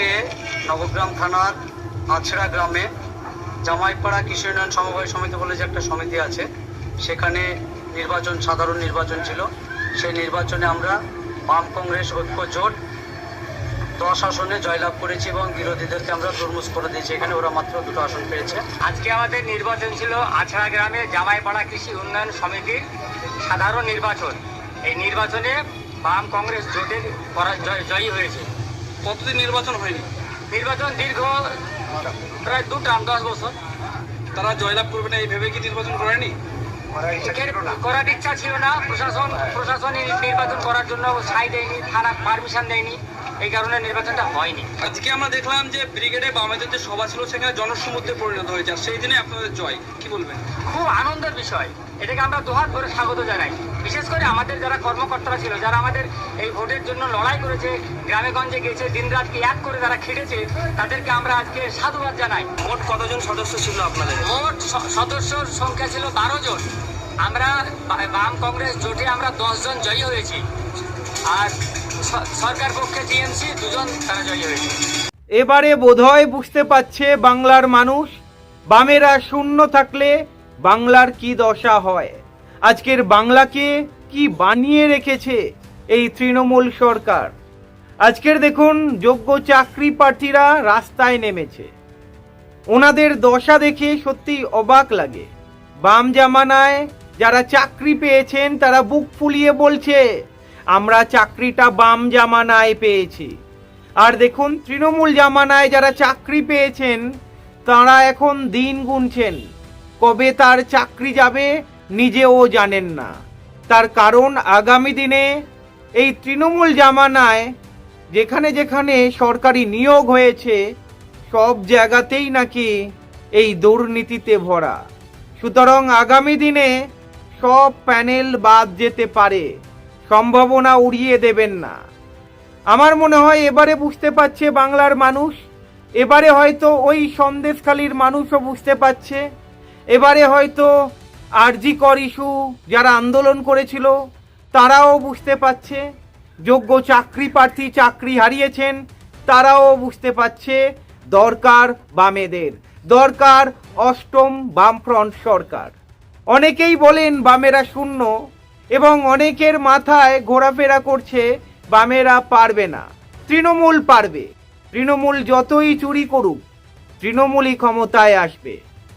আজকে নবগ্রাম থানার আছড়া গ্রামে জামাইপাড়া কৃষি উন্নয়ন সমবায় সমিতি বলে যে একটা সমিতি আছে, সেখানে নির্বাচন, সাধারণ নির্বাচন ছিল। সেই নির্বাচনে আমরা বাম কংগ্রেস ঐক্য জোট দশ আসনে জয়লাভ করেছি এবং বিরোধীদেরকে আমরা তরমুজ করে দিয়েছি। এখানে ওরা মাত্র দুটো আসন পেয়েছে। আজকে আমাদের নির্বাচন ছিল আছড়া গ্রামে জামাইপাড়া কৃষি উন্নয়ন সমিতির সাধারণ নির্বাচন। এই নির্বাচনে বাম কংগ্রেস জোটের জয়ী হয়েছে। কতদিন নির্বাচন হয়নি? নির্বাচন দীর্ঘ প্রায় দু টার্ম দশ বছর। তারা জয়লাভ করবে না এই ভেবে কি নির্বাচন করেনি? করার ইচ্ছা ছিল না। প্রশাসন প্রশাসন নির্বাচন করার জন্য সাই দেয়নি থানা পারমিশন দেয়নি। এই কারণে নির্বাচনটা হয়নি। আজকে আমরা দেখলাম যে ব্রিগেডে বামেদের যে সভা ছিল সেখানে জনসমুদ্রে পরিণত হয়েছে আর সেই দিনে আপনাদের জয় কি বলবেন? খুব আনন্দের বিষয়। এটাকে আমরা দুহাত ভরে স্বাগত জানাই। বিশেষ করে আমাদের যারা কর্মকর্তারা ছিল যারা আমাদের এই ভোটের জন্য লড়াই করেছে গ্রামে গঞ্জে গেছে দিনরাতকে এক করে যারা খেটেছে তাদেরকে আমরা আজকে সাধুবাদ জানাই। মোট কতজন সদস্য ছিল আপনাদের? মোট স- সদস্যর সংখ্যা ছিল বারো জন। আমরা বাম কংগ্রেস জোটে আমরা দশজন জয়ী হয়েছি। আর স- সরকার পক্ষে টিএমসি দুজন তারা জয়ী হয়েছে। এবারে বোধহয় বুঝতে পারছে বাংলার মানুষ বামেরা শূন্য থাকলে বাংলার কি দশা হয়? আজকের বাংলাকে কি বানিয়ে রেখেছে এই তৃণমূল সরকার? আজকের দেখুন, যোগ্য চাকরি প্রার্থীরা রাস্তায় নেমেছে। ওনাদের দশা দেখে সত্যি অবাক লাগে। বাম জামানায় যারা চাকরি পেয়েছেন, তারা বুক ফুলিয়ে বলছে, আমরা চাকরিটা বাম জামানায় পেয়েছি। আর দেখুন, তৃণমূল জামানায় যারা চাকরি পেয়েছেন, তারা এখন দিন গুনছেন। কবে তার চাকরি যাবে নিজেও জানেন না। তার কারণ আগামী দিনে এই তৃণমূল জামানায় যেখানে যেখানে সরকারি নিয়োগ হয়েছে, সব জায়গাতেই নাকি এই দুর্নীতিতে ভরা। সুতরাং আগামী দিনে সব প্যানেল বাদ যেতে পারে, সম্ভাবনা উড়িয়ে দেবেন না। আমার মনে হয় এবারে বুঝতে পারছে বাংলার মানুষ, এবারে হয়তো ওই সন্দেশখালীর মানুষও বুঝতে পারছে এবারে হয়তো আরজি কর ইস্যু যারা আন্দোলন করেছিল, তারাও বুঝতে পারছে, যোগ্য চাকরি প্রার্থী চাকরি হারিয়েছেন, তারাও বুঝতে পারছে দরকার বামেদের। দরকার অষ্টম বামফ্রন্ট সরকার। অনেকেই বলেন বামেরা শূন্য এবং অনেকের মাথায় ঘোরাফেরা করছে বামেরা পারবে না। তৃণমূল পারবে। তৃণমূল যতই চুরি করুক, তৃণমূলই ক্ষমতায় আসবে।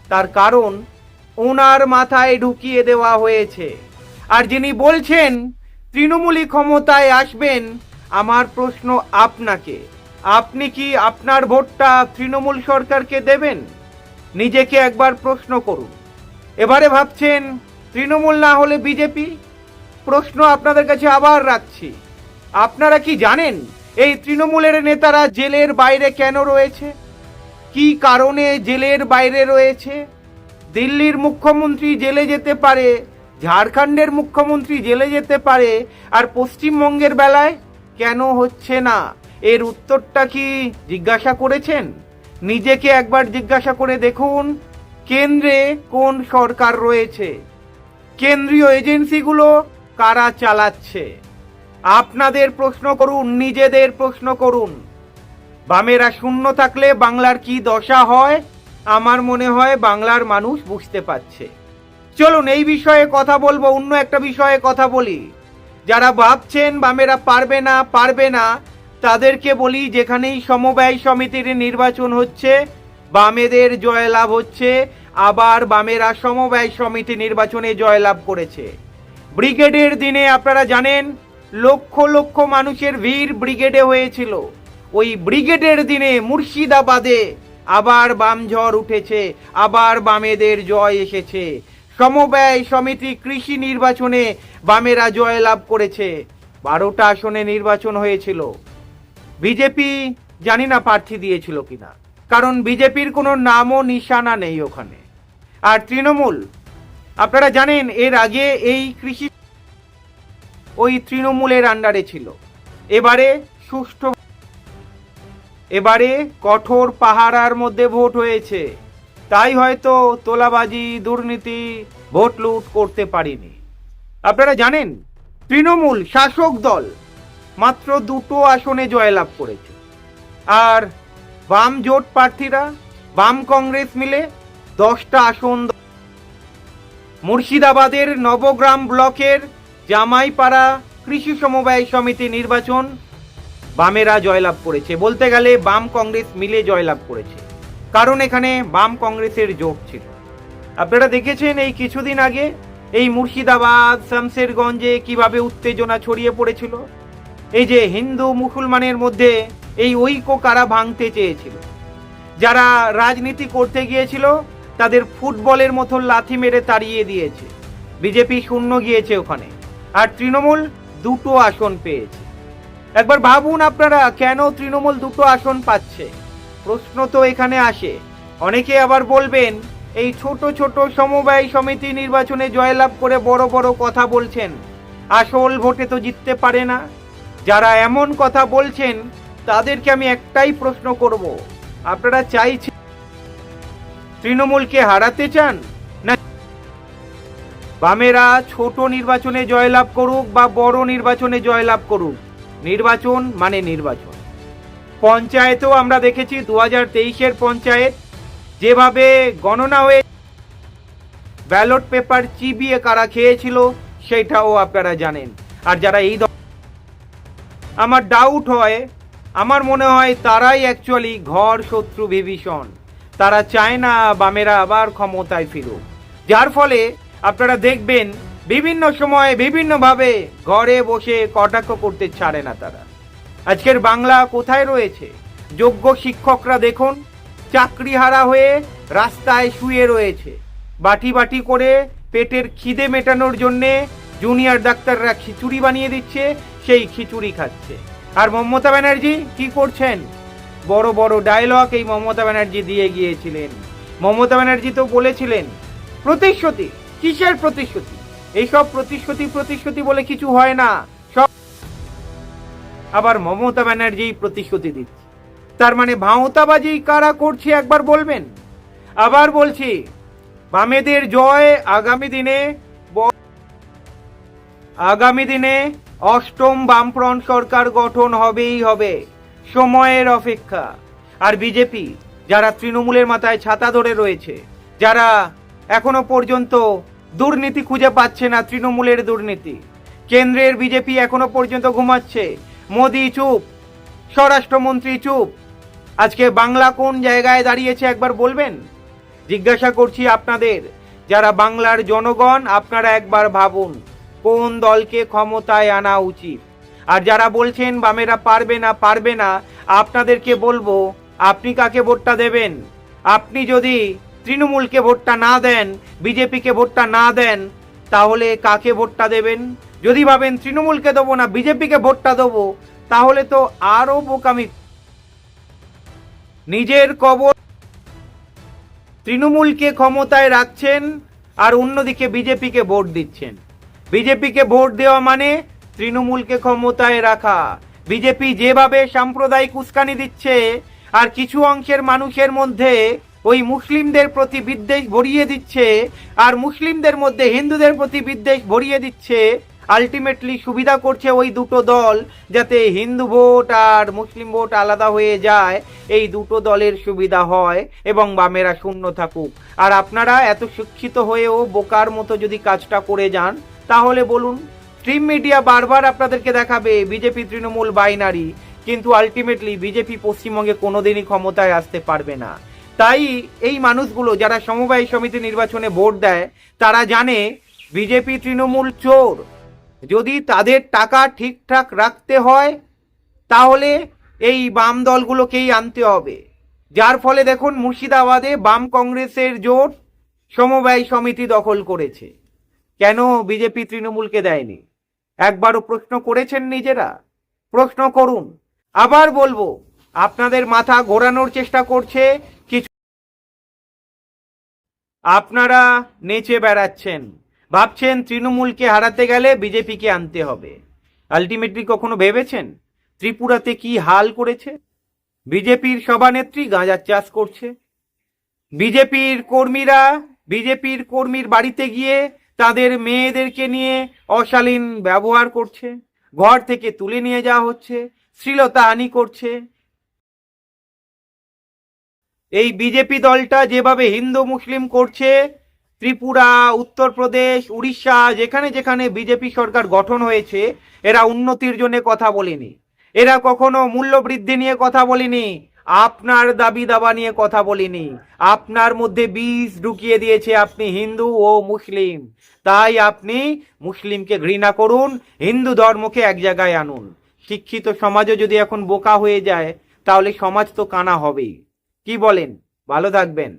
তার কারণ ওনার মাথায় ঢুকিয়ে দেওয়া হয়েছে। আর যিনি বলছেন, তৃণমূলই ক্ষমতায় আসবেন আমার প্রশ্ন আপনাকে। আপনি কি আপনার ভোটটা তৃণমূল সরকারকে দেবেন? নিজেকে একবার প্রশ্ন করুন। এবারে ভাবছেন, তৃণমূল না হলে বিজেপি? প্রশ্ন আপনাদের কাছে আবার রাখছি। আপনারা কি জানেন, এই তৃণমূলের নেতারা জেলের বাইরে কেন রয়েছে? কি কারণে জেলের বাইরে রয়েছে? দিল্লির মুখ্যমন্ত্রী জেলে যেতে পারে, ঝাড়খণ্ডের মুখ্যমন্ত্রী জেলে যেতে পারে, আর পশ্চিমবঙ্গের বেলায় কেন হচ্ছে না? এর উত্তরটা কি জিজ্ঞাসা করেছেন? নিজেকে একবার জিজ্ঞাসা করে দেখুন, কেন্দ্রে কোন সরকার রয়েছে? কেন্দ্রীয় এজেন্সিগুলো কারা চালাচ্ছে? আপনাদের প্রশ্ন করুন, নিজেদের প্রশ্ন করুন। বামেরা শূন্য থাকলে বাংলার কি দশা হয়? আমার মনে হয় বাংলার মানুষ বুঝতে পারছে। চলুন এই বিষয়ে কথা বলব, অন্য একটা বিষয়ে কথা বলি। যারা ভাবছেন বামেরা পারবে না পারবে না, তাদেরকে বলি যেখানেই সমবায় সমিতির নির্বাচন হচ্ছে, বামেদের জয়লাভ হচ্ছে, আবার বামেরা সমবায় সমিতি নির্বাচনে জয়লাভ করেছে। ব্রিগেডের দিনে আপনারা জানেন, লক্ষ লক্ষ মানুষের ভিড় ব্রিগেডে হয়েছিল। ওই ব্রিগেডের দিনে মুর্শিদাবাদে আবার বাম ঝড় উঠেছে, আবার বামেদের জয় এসেছে। সমবায় সমিতি কৃষি নির্বাচনে বামেরা জয়লাভ করেছে। বারোটা আসনে নির্বাচন হয়েছিল। বিজেপি জানি না প্রার্থী দিয়েছিল কিনা, কারণ বিজেপির কোনো নামও নিশানা নেই ওখানে। আর তৃণমূল, আপনারা জানেন, এর আগে এই কৃষি ওই তৃণমূলের আন্ডারে ছিল। এবারে সুষ্ঠু এবারে কঠোর পাহারার মধ্যে ভোট হয়েছে। তাই হয়তো তোলাবাজি, দুর্নীতি, ভোট লুট করতে পারিনি। আপনারা জানেন, তৃণমূল শাসক দল মাত্র দুটো আসনে জয়লাভ করেছে। আর বাম জোট প্রার্থীরা, বাম কংগ্রেস মিলে দশটা আসন মুর্শিদাবাদের নবগ্রাম ব্লকের জামাইপাড়া কৃষি সমবায় সমিতি নির্বাচন বামেরা জয়লাভ করেছে। বলতে গেলে বাম কংগ্রেস মিলে জয়লাভ করেছে। কারণ এখানে বাম কংগ্রেসের জোট ছিল। আপনারা দেখেছেন এই কিছুদিন আগে এই মুর্শিদাবাদ, শামশেরগঞ্জে কীভাবে উত্তেজনা ছড়িয়ে পড়েছিল? এই যে হিন্দু মুসলমানের মধ্যে এই ঐক্য কারা ভাঙতে চেয়েছিল? যারা রাজনীতি করতে গিয়েছিল, তাদের ফুটবলের মতো লাথি মেরে তাড়িয়ে দিয়েছে। বিজেপি শূন্য গিয়েছে ওখানে। আর তৃণমূল দুটো আসন পেয়েছে। একবার ভাবুন আপনারা কেন তৃণমূল দুটো আসন পাচ্ছে। প্রশ্ন তো এখানে আসে। অনেকে আবার বলবেন, এই ছোট ছোট সমবায় সমিতি নির্বাচনে জয়লাভ করে বড় বড় কথা বলছেন। আসল ভোটে তো জিততে পারে না। যারা এমন কথা বলছেন, তাদেরকে আমি একটাই প্রশ্ন করব। আপনারা চাইছেন তৃণমূলকে হারাতে চান? না বামেরা ছোট নির্বাচনে জয়লাভ করুক বা বড় নির্বাচনে জয়লাভ করুক। নির্বাচন মানে নির্বাচন। পঞ্চায়েতেও আমরা দেখেছি দু হাজার তেইশের পঞ্চায়েত যেভাবে গণনা হয়ে ব্যালট পেপার চিবিয়ে কারা খেয়েছিল সেটাও আপনারা জানেন। আর যারা এই আমার ডাউট হয়, আমার মনে হয় তারাই অ্যাকচুয়ালি ঘর শত্রু বিভীষণ। তারা চায় না বামেরা আবার ক্ষমতায় ফিরুক। যার ফলে আপনারা দেখবেন বিভিন্ন সময়ে বিভিন্নভাবে ঘরে বসে কটাক্ষ করতে ছাড়ে না তারা। আজকের বাংলা কোথায় রয়েছে? যোগ্য শিক্ষকরা দেখুন, চাকরিহারা হয়ে রাস্তায় শুয়ে রয়েছে। বাটি বাটি করে পেটের খিদে মেটানোর জন্যে জুনিয়র ডাক্তাররা খিচুড়ি বানিয়ে দিচ্ছে, সেই খিচুড়ি খাচ্ছে। আর মমতা ব্যানার্জি কি করছেন? বড় বড় ডায়লগ এই মমতা ব্যানার্জি দিয়ে গিয়েছিলেন। মমতা ব্যানার্জি তো বলেছিলেন, প্রতিশ্রুতি, কিসের প্রতিশ্রুতি? এইসব প্রতিশ্রুতি প্রতিশ্রুতি বলে কিছু হয় না। সব আবার মমতা ব্যানার্জি প্রতিশ্রুতি দিচ্ছে। তার মানে ভাঁওতাবাজি কারা করছে একবার বলবেন? আবার বলছি, বামেদের জয় আগামী দিনে আগামী দিনে অষ্টম বামফ্রন্ট সরকার গঠন হবেই হবে। সময়ের অপেক্ষা। আর বিজেপি, যারা তৃণমূলের মাথায় ছাতা ধরে রয়েছে, যারা এখনও পর্যন্ত দুর্নীতি খুঁজে পাচ্ছে না তৃণমূলের দুর্নীতি। কেন্দ্রের বিজেপি এখনও পর্যন্ত ঘুমাচ্ছে। মোদি চুপ, স্বরাষ্ট্রমন্ত্রী চুপ। আজকে বাংলা কোন জায়গায় দাঁড়িয়েছে একবার বলবেন? জিজ্ঞাসা করছি আপনাদের, যারা বাংলার জনগণ, আপনারা একবার ভাবুন, কোন দলকে ক্ষমতায় আনা উচিত? আর যারা বলছেন বামেরা পারবে না পারবে না, আপনাদেরকে বলব, আপনি কাকে ভোটটা দেবেন? আপনি যদি তৃণমূলকে ভোটটা না দেন, বিজেপিকে ভোটটা না দেন, তাহলে কাকে ভোটটা দেবেন? যদি ভাবেন তৃণমূলকে দেবো না, বিজেপিকে ভোটটা দেবো, তাহলে তো আরও বোকামি। নিজের কবর তৃণমূলকে ক্ষমতায় রাখছেন আর অন্যদিকে বিজেপিকে ভোট দিচ্ছেন। বিজেপিকে ভোট দেওয়া মানে তৃণমূলকে ক্ষমতায় রাখা। বিজেপি যেভাবে সাম্প্রদায়িক উস্কানি দিচ্ছে, আর কিছু অংশের মানুষের মধ্যে ওই মুসলিমদের প্রতি বিদ্বেষ ভরিয়ে দিচ্ছে আর মুসলিমদের মধ্যে হিন্দুদের প্রতি বিদ্বেষ ভরিয়ে দিচ্ছে। আলটিমেটলি সুবিধা করছে ওই দুটো দল যাতে হিন্দু ভোট আর মুসলিম ভোট আলাদা হয়ে যায়। এই দুটো দলের সুবিধা হয় এবং বামেরা শূন্য থাকুক। আর আপনারা এত শিক্ষিত হয়েও বোকার মতো যদি কাজটা করে যান, তাহলে বলুন স্ট্রিম মিডিয়া বারবার আপনাদেরকে দেখাবে বিজেপি তৃণমূল বাইনারি কিন্তু আলটিমেটলি বিজেপি পশ্চিমবঙ্গে কোনোদিনই ক্ষমতায় আসতে পারবে না। তাই এই মানুষগুলো যারা সমবায় সমিতি নির্বাচনে ভোট দেয়, তারা জানে বিজেপি তৃণমূল চোর। যদি তাদের টাকা ঠিকঠাক রাখতে হয়, তাহলে এই বাম দলগুলোকেই আনতে হবে। যার ফলে দেখুন, মুর্শিদাবাদে বাম কংগ্রেসের জোট সমবায় সমিতি দখল করেছে। কেন বিজেপি তৃণমূলকে দেয়নি? একবারও প্রশ্ন করেছেন নিজেরা। প্রশ্ন করুন। আবার বলব, আপনাদের মাথা ঘোরানোর চেষ্টা করছে আপনারা নেচে বেড়াচ্ছেন। ভাবছেন তৃণমূলকে হারাতে গেলে বিজেপিকে আনতে হবে। আলটিমেটলি কখনো ভেবেছেন? ত্রিপুরাতে কি হাল করেছে? বিজেপির সভানেত্রী গাঁজার চাষ করছে। বিজেপির কর্মীরা বিজেপির কর্মীর বাড়িতে গিয়ে তাদের মেয়েদেরকে নিয়ে অশালীন ব্যবহার করছে। ঘর থেকে তুলে নিয়ে যাওয়া হচ্ছে। শ্লীলতাহানি করছে। এই বিজেপি দলটা যেভাবে হিন্দু মুসলিম করছে, ত্রিপুরা, উত্তরপ্রদেশ, উড়িষ্যা, যেখানে যেখানে বিজেপি সরকার গঠন হয়েছে, এরা উন্নতির জন্য কথা বলেনি। এরা কখনো মূল্য বৃদ্ধি নিয়ে কথা বলেনি, আপনার দাবি দাবা নিয়ে কথা বলিনি। আপনার মধ্যে বীজ ঢুকিয়ে দিয়েছে আপনি হিন্দু ও মুসলিম। তাই আপনি মুসলিমকে ঘৃণা করুন, হিন্দু ধর্মকে এক জায়গায় আনুন। শিক্ষিত সমাজও যদি এখন বোকা হয়ে যায়, তাহলে সমাজ তো কানা হবেই। কি বলেন? ভালো থাকবেন।